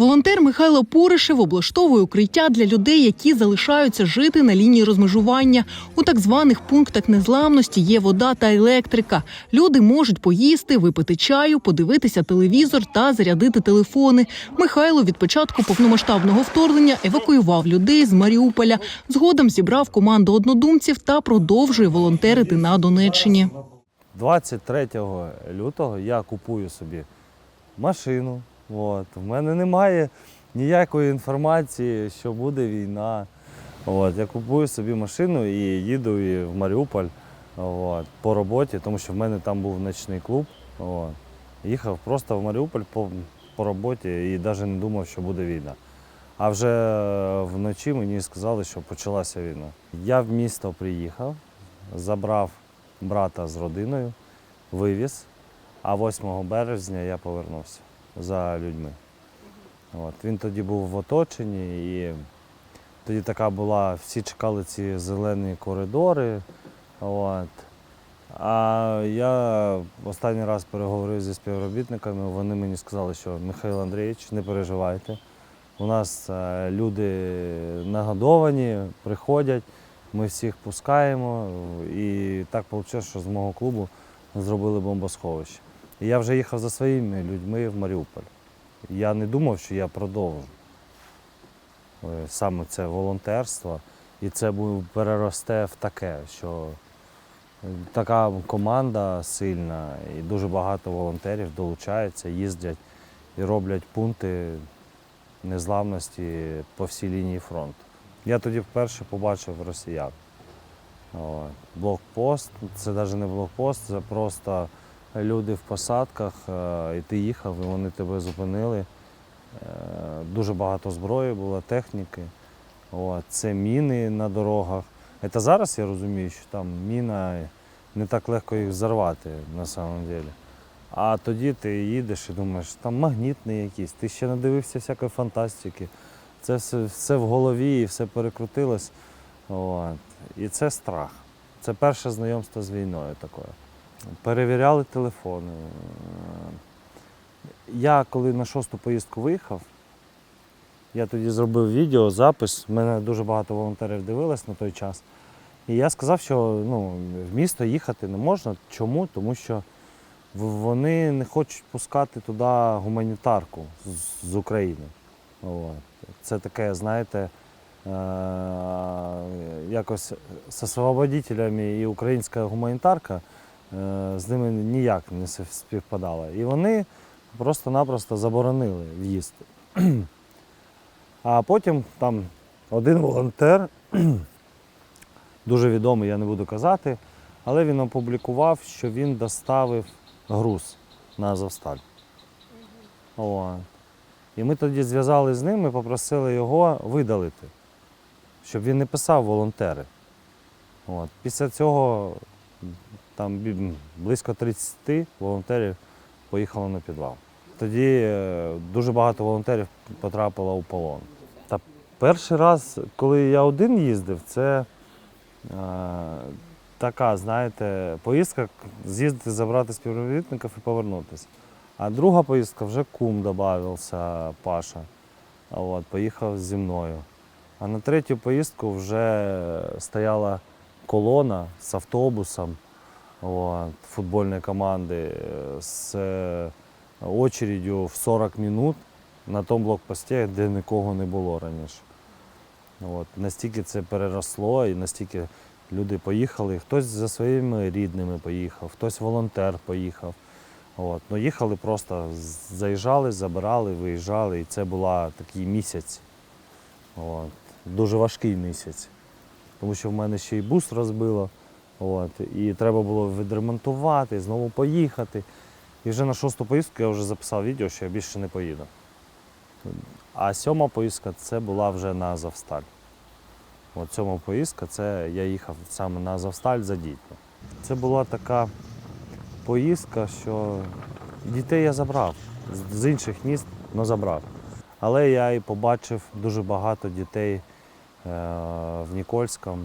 Волонтер Михайло Поришев облаштовує укриття для людей, які залишаються жити на лінії розмежування. У так званих пунктах незламності є вода та електрика. Люди можуть поїсти, випити чаю, подивитися телевізор та зарядити телефони. Михайло від початку повномасштабного вторгнення евакуював людей з Маріуполя. Згодом зібрав команду однодумців та продовжує волонтерити на Донеччині. 23 лютого я купую собі машину. От. В мене немає ніякої інформації, що буде війна. От. Я купую собі машину і їду і в Маріуполь от, по роботі, тому що в мене там був ночний клуб. От. Їхав просто в Маріуполь по, по роботі і навіть не думав, що буде війна. А вже вночі мені сказали, що почалася війна. Я в місто приїхав, забрав брата з родиною, вивіз, а 8 березня я повернувся за людьми. От. Він тоді був в оточенні і тоді така була, всі чекали ці зелені коридори. От. А я останній раз переговорив зі співробітниками, вони мені сказали, що Михайло Андрійович, не переживайте. У нас е, люди нагодовані, приходять, ми всіх пускаємо. І так вийшло, що з мого клубу зробили бомбосховище. Я вже їхав за своїми людьми в Маріуполь. Я не думав, що я продовжу е, саме це волонтерство. І це переросте в таке, що е, така команда сильна, і дуже багато волонтерів долучаються, їздять і роблять пункти незламності по всій лінії фронту. Я тоді вперше побачив росіян. Блокпост, це навіть не блокпост, це просто люди в посадках, е, і ти їхав, і вони тебе зупинили. Е, Дуже багато зброї було, техніки. Це міни на дорогах. Це зараз я розумію, що там міна не так легко їх взорвати на самом деле. А тоді ти їдеш і думаєш, там магнітний якийсь, ти ще не дивився всякої фантастики. Це все, все в голові і все перекрутилось. От. І це страх. Це перше знайомство з війною такою. Перевіряли телефони. Я коли на шосту поїздку виїхав, я тоді зробив відео, запис. Мене дуже багато волонтерів дивилось на той час. І я сказав, що ну, в місто їхати не можна. Чому? Тому що вони не хочуть пускати туди гуманітарку з, України. От. Це таке, знаєте, е, якось з освободителями і українська гуманітарка з ними ніяк не с- співпадала. І вони просто-напросто заборонили в'їзд. А потім там один волонтер, дуже відомий, я не буду казати, але він опублікував, що він доставив груз на Азовсталь. О. І ми тоді зв'язали з ним і попросили його видалити, щоб він не писав волонтери. От. Після цього там близько 30 волонтерів поїхало на підвал. Тоді е, дуже багато волонтерів потрапило у полон. Та перший раз, коли я один їздив, це е, така, знаєте, поїздка з'їздити, забрати співробітників і повернутися. А друга поїздка вже кум додався Паша. От, поїхав зі мною. А на третю поїздку вже стояла колона з автобусом от, футбольної команди е, з е, очередю в 40 минут на тому блокпості, де нікого не було раніше. От, настільки це переросло і настільки люди поїхали. Хтось за своїми рідними поїхав, хтось волонтер поїхав. От. Ну, їхали просто, заїжджали, забирали, виїжджали. І це був такий місяць. От. Дуже важкий місяць. Тому що в мене ще й бус розбило. От. І треба було відремонтувати, знову поїхати. І вже на шосту поїздку я вже записав відео, що я більше не поїду. А сьома поїздка це була вже на Азовсталь. От сьома поїздка це я їхав саме на Азовсталь за дітьми. Це була така поїздка, що дітей я забрав з- інших міст, але забрав. Але я і побачив дуже багато дітей е, в Нікольському.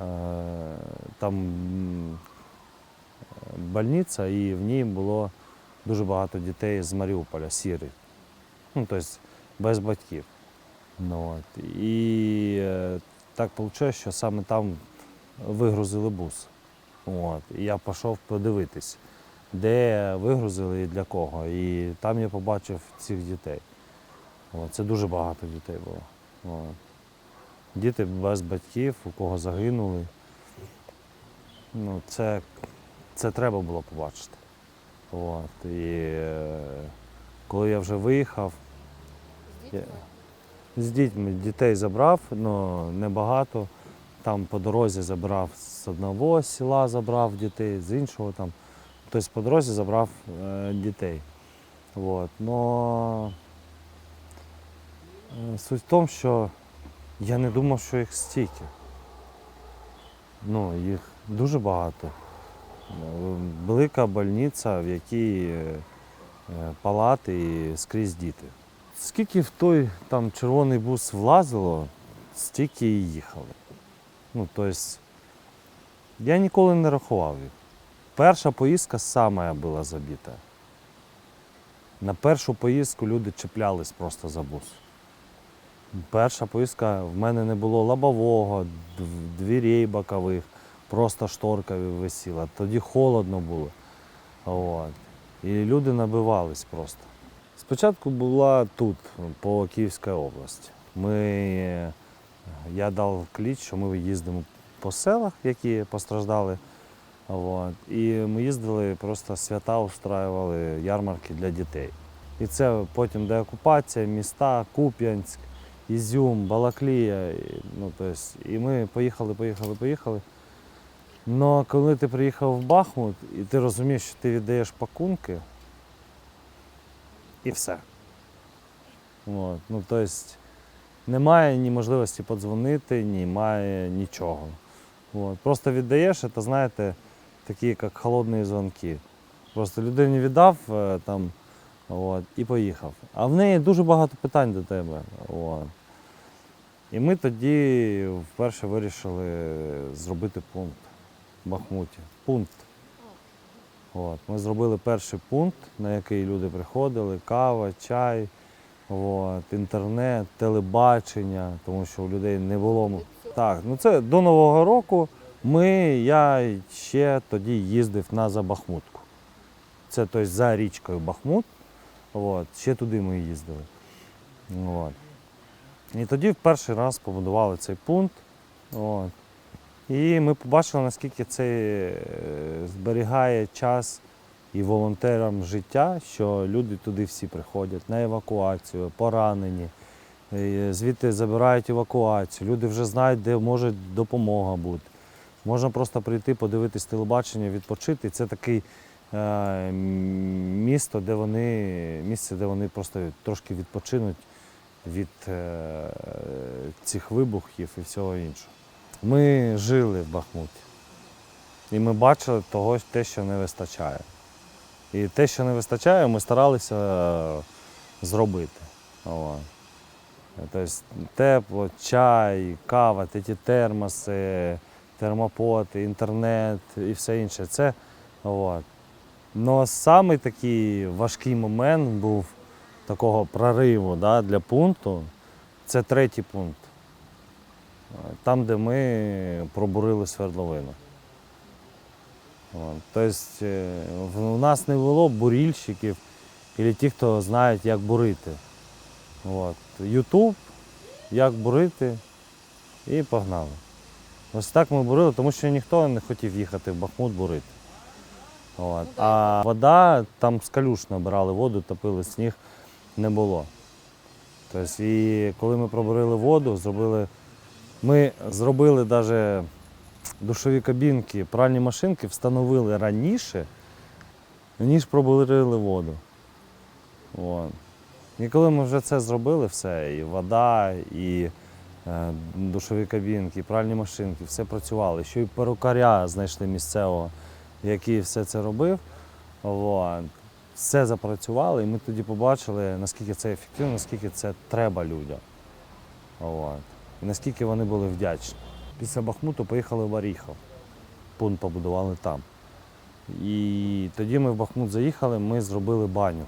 Е, Там больниця, і в ній було дуже багато дітей з Маріуполя, сірих. Ну, тобто без батьків. Ну, от. І е, так вийшло, що саме там вигрузили бус. От. І я пішов подивитись, де вигрузили і для кого. І там я побачив цих дітей. От. Це дуже багато дітей було. От. Діти без батьків, у кого загинули. Ну, це, це треба було побачити. От. І е, коли я вже виїхав, я, з дітьми дітей забрав, але небагато. Там по дорозі забрав з одного села, забрав дітей, з іншого там. Тобто по дорозі забрав е, дітей. От. Но е, суть в тому, що я не думав, що їх стільки. Ну, їх дуже багато. Велика больниця, в якій е, палати і скрізь діти. Скільки в той там червоний бус влазило, стільки і їхали. Ну, тобто, я ніколи не рахував їх. Перша поїздка сама була забита. На першу поїздку люди чіплялись просто за бус. Перша поїздка в мене не було лобового, дв- дверей бокових, просто шторка висіла. Тоді холодно було. От. І люди набивались просто. Спочатку була тут, по Київській області. Ми, я дав кліч, що ми їздимо по селах, які постраждали. От. І ми їздили, просто свята устраювали, ярмарки для дітей. І це потім деокупація, міста, Куп'янськ, Ізюм, Балаклія. Ну, тобто, і ми поїхали, поїхали, поїхали. Але коли ти приїхав в Бахмут і ти розумієш, що ти віддаєш пакунки, і все. От. Ну, тобто, немає ні можливості подзвонити, немає нічого. От. Просто віддаєш, це, знаєте, такі, як холодні дзвонки. Просто людині віддав е, там, от, і поїхав. А в неї дуже багато питань до тебе. От. І ми тоді вперше вирішили зробити пункт в Бахмуті. Пункт. От. Ми зробили перший пункт, на який люди приходили, кава, чай, от, інтернет, телебачення, тому що у людей не було. Так, ну це до Нового року ми, я ще тоді їздив на Забахмутку. Це тобто, за річкою Бахмут. От, ще туди ми їздили. От. І тоді в перший раз побудували цей пункт. От. І ми побачили, наскільки це е, зберігає час і волонтерам життя, що люди туди всі приходять на евакуацію, поранені. Е, Звідти забирають евакуацію. Люди вже знають, де може допомога бути. Можна просто прийти, подивитись телебачення, відпочити. Це такий е, місто, де вони, місце, де вони просто трошки відпочинуть від е, цих вибухів і всього іншого. Ми жили в Бахмуті. І ми бачили того, те, що не вистачає. І те, що не вистачає, ми старалися е, зробити. Тобто тепло, чай, кава, ті термоси, термопоти, інтернет і все інше. Це, от. Но самий такий важкий момент був такого прориву да, для пункту. Це третій пункт. Там, де ми пробурили свердловину. Тобто е, в- нас не було бурільщиків або ті, хто знають, як бурити. Ютуб, як бурити, і погнали. Ось так ми бурили, тому що ніхто не хотів їхати в Бахмут бурити. От. А вода, там з калюш набирали воду, топили сніг, не було. Тобто, і коли ми пробурили воду, зробили, ми зробили навіть душові кабінки, пральні машинки встановили раніше, ніж пробурили воду. От. І коли ми вже це зробили, все, і вода, і е, душові кабінки, і пральні машинки, все працювало. Ще й перукаря знайшли місцевого, який все це робив. От. Все запрацювало, і ми тоді побачили, наскільки це ефективно, наскільки це треба людям. От. І наскільки вони були вдячні. Після Бахмуту поїхали в Оріхов. Пункт побудували там. І тоді ми в Бахмут заїхали, ми зробили баню.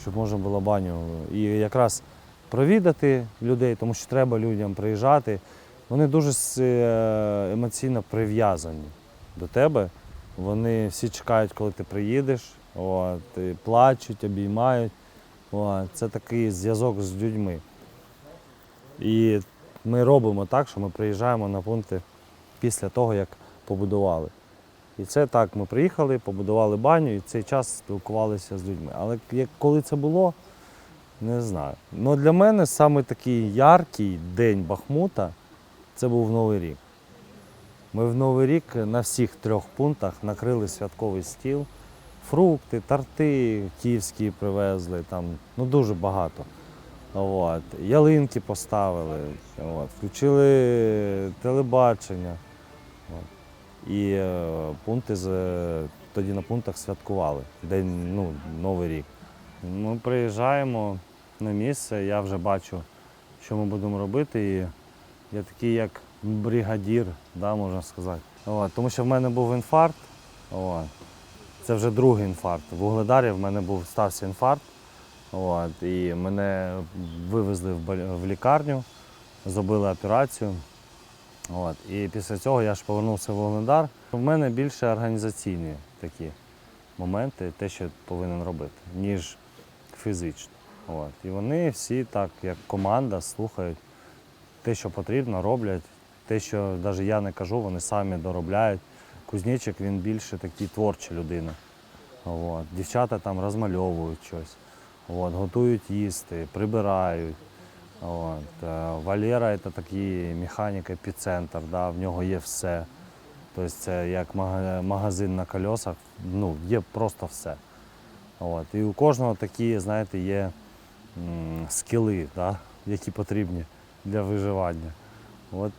щоб можна було баню. І якраз провідати людей, тому що треба людям приїжджати. Вони дуже е, емоційно прив'язані до тебе. Вони всі чекають, коли ти приїдеш, от, і плачуть, обіймають. От, це такий зв'язок з людьми. І ми робимо так, що ми приїжджаємо на пункти після того, як побудували. І це так, ми приїхали, побудували баню і цей час спілкувалися з людьми. Але як, коли це було, не знаю. Ну для мене саме такий яркий день Бахмута це був Новий рік. Ми в Новий рік на всіх трьох пунктах накрили святковий стіл. Фрукти, торти київські привезли, там ну дуже багато. От. Ялинки поставили, от. включили телебачення. От. І е, пункти з, тоді на пунктах святкували День, ну, Новий рік. Ми приїжджаємо на місце, я вже бачу, що ми будемо робити. І я такий як бригадір, да, можна сказати. От. Тому що в мене був інфаркт. От. Це вже другий інфаркт. В Угледарі в мене був стався інфаркт. От, і мене вивезли в, лікарню, зробили операцію. От, і після цього я ж повернувся в Вугледар. У мене більше організаційні такі моменти, те, що я повинен робити, ніж фізично. От. І вони всі так, як команда, слухають те, що потрібно, роблять. Те, що навіть я не кажу, вони самі доробляють. Кузнечик він більше такий творча людина. От. Дівчата там розмальовують щось, от. готують їсти, прибирають. От. е, Валера це такий механік епіцентр, да, в нього є все. Тобто це як магазин на колесах, ну, є просто все. От. І у кожного такі, знаєте, є скіли, да, які потрібні для виживання. От.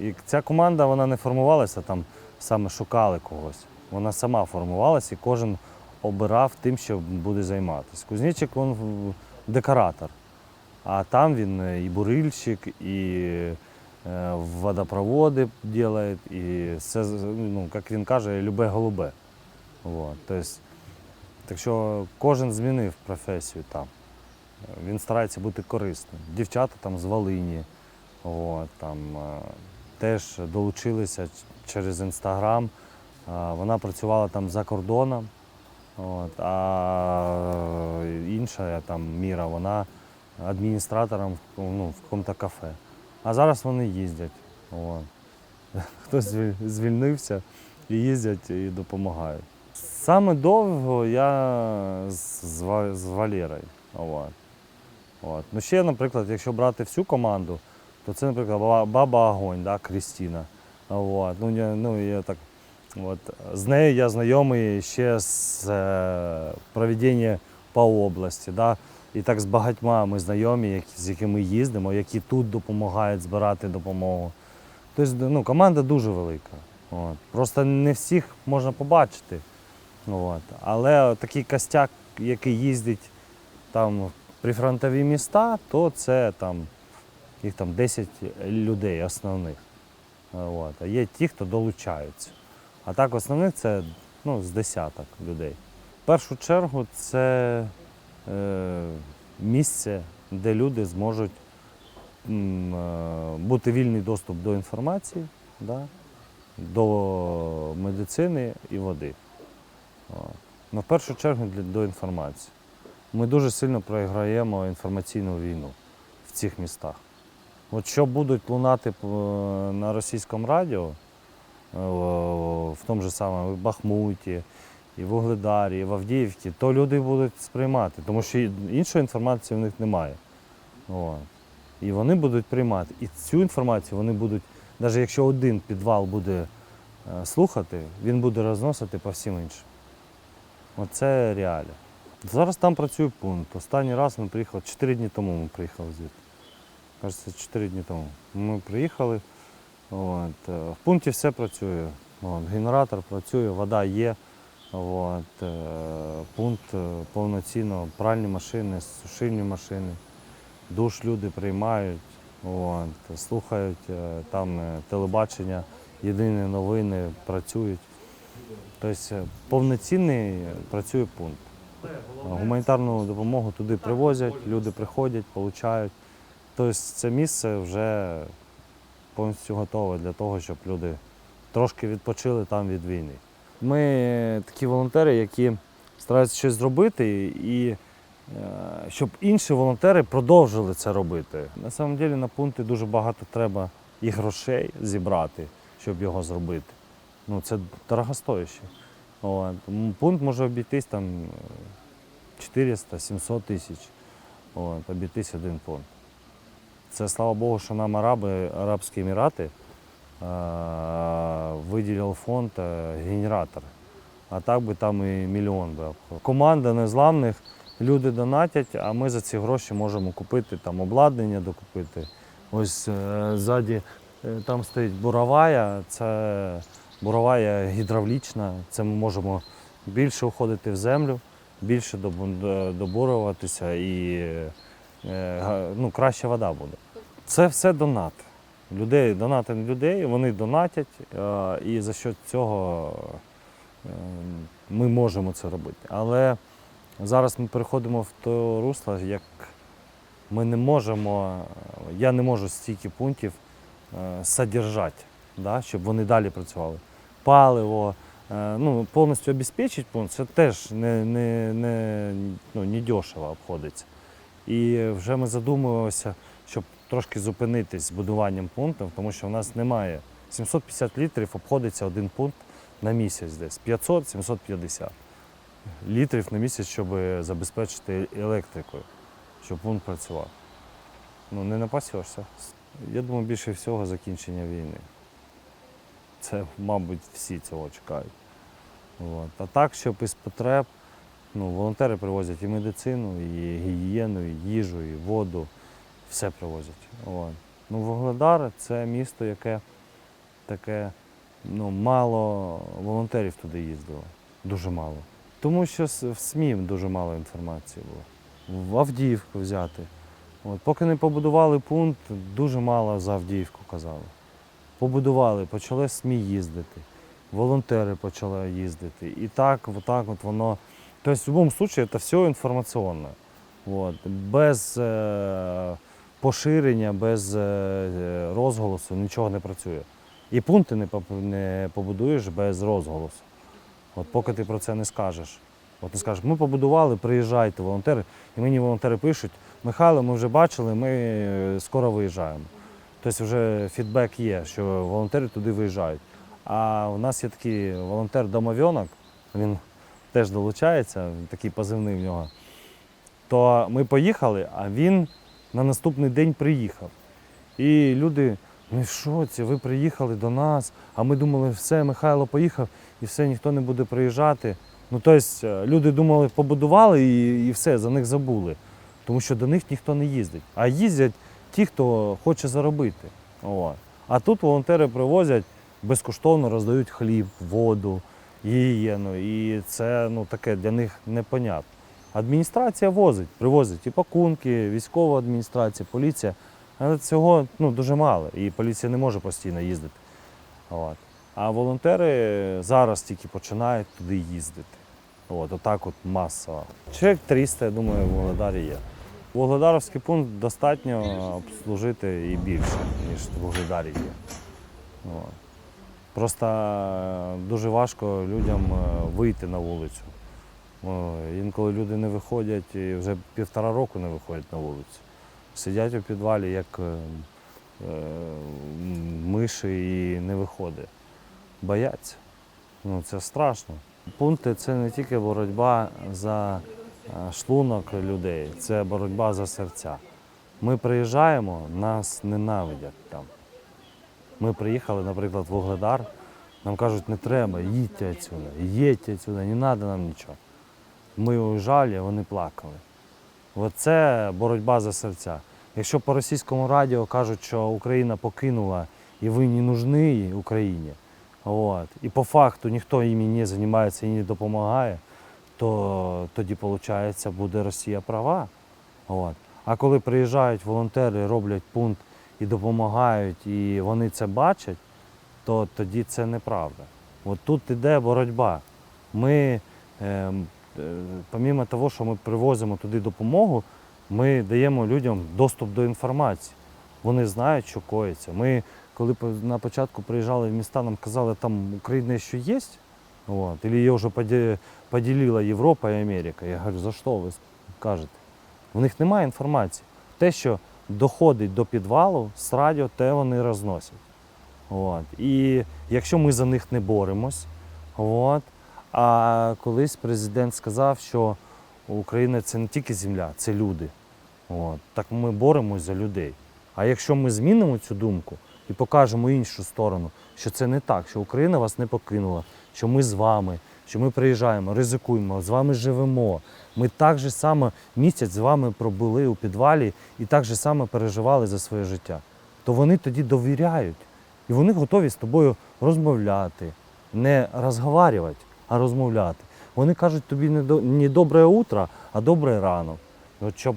І ця команда вона не формувалася там, саме шукали когось. Вона сама формувалася і кожен обирав тим, що буде займатися. Кузнечик він декоратор. А там він е, і бурильщик, і е, водопроводи робить, і все, ну, як він каже, любе голубе. Вот. Тобто, так що кожен змінив професію там. Він старається бути корисним. Дівчата там з Волині, от, там, е, теж долучилися через інстаграм. Вона працювала там за кордоном. От, а інша там Міра, вона адміністратором ну, в якому-то кафе. А зараз вони їздять. От. Хтось звільнився і їздять і допомагають. Саме довго я з, Валерою. От. От. Ну ще, наприклад, якщо брати всю команду, то це, наприклад, баба Огонь, да, Крістіна. От. Ну, я, ну, я так, от. З нею я знайомий ще з е, проведення по області. Да. І так з багатьма ми знайомі, які, з якими їздимо, які тут допомагають збирати допомогу. Тобто ну, команда дуже велика. От. Просто не всіх можна побачити. От. Але такий костяк, який їздить там в прифронтові міста, то це там, їх там 10 людей основних. От. А є ті, хто долучаються. А так основних це ну, з десяток людей. В першу чергу це е, місце, де люди зможуть е, бути вільний доступ до інформації, да, до медицини і води. Ну, в першу чергу до інформації. Ми дуже сильно програємо інформаційну війну в цих містах. От що будуть лунати на російському радіо, е, в тому ж самому і Бахмуті, і в Угледарі, і в Авдіївці, то люди будуть сприймати, тому що іншої інформації в них немає. О. І вони будуть приймати. І цю інформацію вони будуть, навіть якщо один підвал буде е, слухати, він буде розносити по всім іншим. Оце реалія. Зараз там працює пункт. Останній раз ми приїхали, 4 дні тому ми приїхали звідти. Кажеться, 4 дні тому. Ми приїхали. От. е, В пункті все працює. От. Генератор працює, вода є. От. е, Пункт е, повноцінно, пральні машини, сушильні машини. Душ люди приймають, от. слухають там телебачення, єдині новини працюють. Тобто повноцінний працює пункт. Гуманітарну допомогу туди привозять, люди приходять, получають. Тобто це місце вже повністю готове для того, щоб люди трошки відпочили там від війни. Ми такі волонтери, які стараються щось зробити, і е, щоб інші волонтери продовжили це робити. На самом деле на пункти дуже багато треба і грошей зібрати, щоб його зробити. Ну, це дорогостояще. От. Пункт може обійтись там е, 400-700 тисяч. От, обійтись один пункт. Це слава Богу, що нам Араби, Арабські Емірати е, виділив фонд е, генератор. А так би там і мільйон би. Команда незламних, люди донатять, а ми за ці гроші можемо купити там обладнання, докупити. Ось е, ззаді там стоїть буровая, це буровая гідравлічна, це ми можемо більше уходити в землю, більше добу- до- добурюватися і ну, краща вода буде. Це все донат. Людей, донати людей, вони донатять, е, і за що цього е, ми можемо це робити. Але зараз ми переходимо в то русло, як ми не можемо, я не можу стільки пунктів е, содержати, да, щоб вони далі працювали. Паливо, е, ну, повністю обезпечити пункт, це теж не, не, не, ну, не дешево обходиться. І вже ми задумуємося, щоб трошки зупинитись з будуванням пунктів, тому що в нас немає 750 літрів обходиться один пункт на місяць десь 500-750 літрів на місяць, щоб забезпечити електрикою, щоб пункт працював. Ну, не напасешся. Я думаю, більше всього закінчення війни. Це, мабуть, всі цього чекають. От. А так, щоб із потреб, ну, волонтери привозять і медицину, і гігієну, і їжу, і воду, все привозять. От. Ну, Вугледар це місто, яке таке, ну, мало волонтерів туди їздило. Дуже мало. Тому що в СМІ дуже мало інформації було. В Авдіївку взяти. От, поки не побудували пункт, дуже мало за Авдіївку казали. Побудували, почали СМІ їздити, волонтери почали їздити. І так, отак от воно. Тобто, в будь-якому випадку це все інформаційне. От. Без е, поширення, без е, розголосу нічого не працює. І пункти не, не побудуєш без розголосу. От поки ти про це не скажеш. От ти скажеш, ми побудували, приїжджайте, волонтери. І мені волонтери пишуть, Михайло, ми вже бачили, ми е, скоро виїжджаємо. Тобто вже фідбек є, що волонтери туди виїжджають. А у нас є такий волонтер домов'янок, він теж долучається, такий позивний в нього. То ми поїхали, а він на наступний день приїхав. І люди, ну що це, ви приїхали до нас, а ми думали, все, Михайло поїхав і все, ніхто не буде приїжджати. Ну, тобто, люди думали, побудували і, і все, за них забули. Тому що до них ніхто не їздить. А їздять ті, хто хоче заробити. О. А тут волонтери привозять, безкоштовно роздають хліб, воду, гігієну. І це ну, таке для них непонятно. Адміністрація возить, привозить і пакунки, військова адміністрація, поліція. Але цього ну, дуже мало, і поліція не може постійно їздити. От. А волонтери зараз тільки починають туди їздити. От, отак от масово. Чоловік 300, я думаю, в Вугледарі є. Вугледаровський пункт достатньо обслужити і більше, ніж в Вугледарі є. От. Просто е, дуже важко людям е, вийти на вулицю. Інколи люди не виходять і вже півтора року не виходять на вулицю. Сидять у підвалі, як е, миші і не виходять. Бояться. Ну, це страшно. Пункти це не тільки боротьба за шлунок людей, це боротьба за серця. Ми приїжджаємо, нас ненавидять там. Ми приїхали, наприклад, в Вугледар, нам кажуть, не треба, їдьте відсюди, їдьте відсюди, не треба нам нічого. Ми уїжджали, вони плакали. Оце боротьба за серця. Якщо по російському радіо кажуть, що Україна покинула і ви не нужны Україні, от, і по факту ніхто їм не займається і не допомагає, то тоді, виходить, буде Росія права. От. А коли приїжджають волонтери, роблять пункт і допомагають, і вони це бачать, то тоді це неправда. От тут іде боротьба. Ми е, е, помімо того, що ми привозимо туди допомогу, ми даємо людям доступ до інформації. Вони знають, що коїться. Ми, коли на початку приїжджали в міста, нам казали, там Україна ще є, вот, или її вже поділила Європа і Америка. Я говорю, за що ви кажете? У них немає інформації. Те, що доходить до підвалу з радіо, те вони розносять. От. І якщо ми за них не боремось, от, а колись президент сказав, що Україна це не тільки земля, це люди. От. Так ми боремось за людей. А якщо ми змінимо цю думку і покажемо іншу сторону, що це не так, що Україна вас не покинула, що ми з вами, що ми приїжджаємо, ризикуємо, з вами живемо. Ми так же само місяць з вами пробули у підвалі і так же само переживали за своє життя, то вони тоді довіряють. І вони готові з тобою розмовляти, не розговорювати, а розмовляти. Вони кажуть тобі не добре утро, а добре ранок. От щоб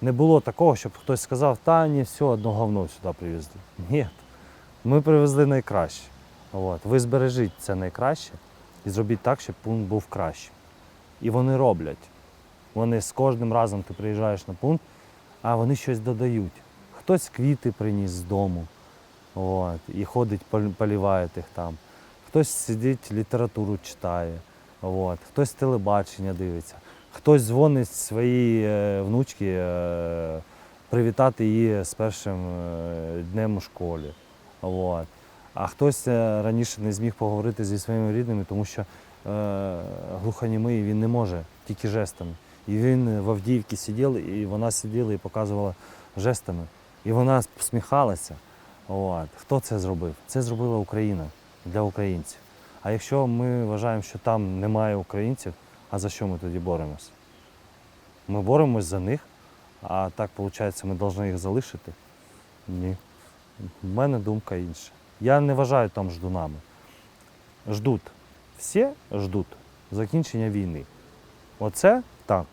не було такого, щоб хтось сказав, та ні, все, одно говно сюди привезли. Ні. Ми привезли найкраще. От. Ви збережіть це найкраще і зробіть так, щоб пункт був кращим. І вони роблять. Вони з кожним разом ти приїжджаєш на пункт, а вони щось додають. Хтось квіти приніс з дому от, і ходить, поліває їх там. Хтось сидить, літературу читає, от, хтось телебачення дивиться, хтось дзвонить своїй е, внучці е, привітати її з першим е, днем у школі. От. А хтось е, раніше не зміг поговорити зі своїми рідними, тому що е, глухонімий він не може тільки жестами. І він в Авдіївці сидів, і вона сиділа і показувала жестами. І вона посміхалася. От. Хто це зробив? Це зробила Україна для українців. А якщо ми вважаємо, що там немає українців, а за що ми тоді боремось? Ми боремось за них, а так виходить, ми повинні їх залишити? Ні. У мене думка інша. Я не вважаю там ждунами. Ждуть. Всі ждуть закінчення війни. Оце так.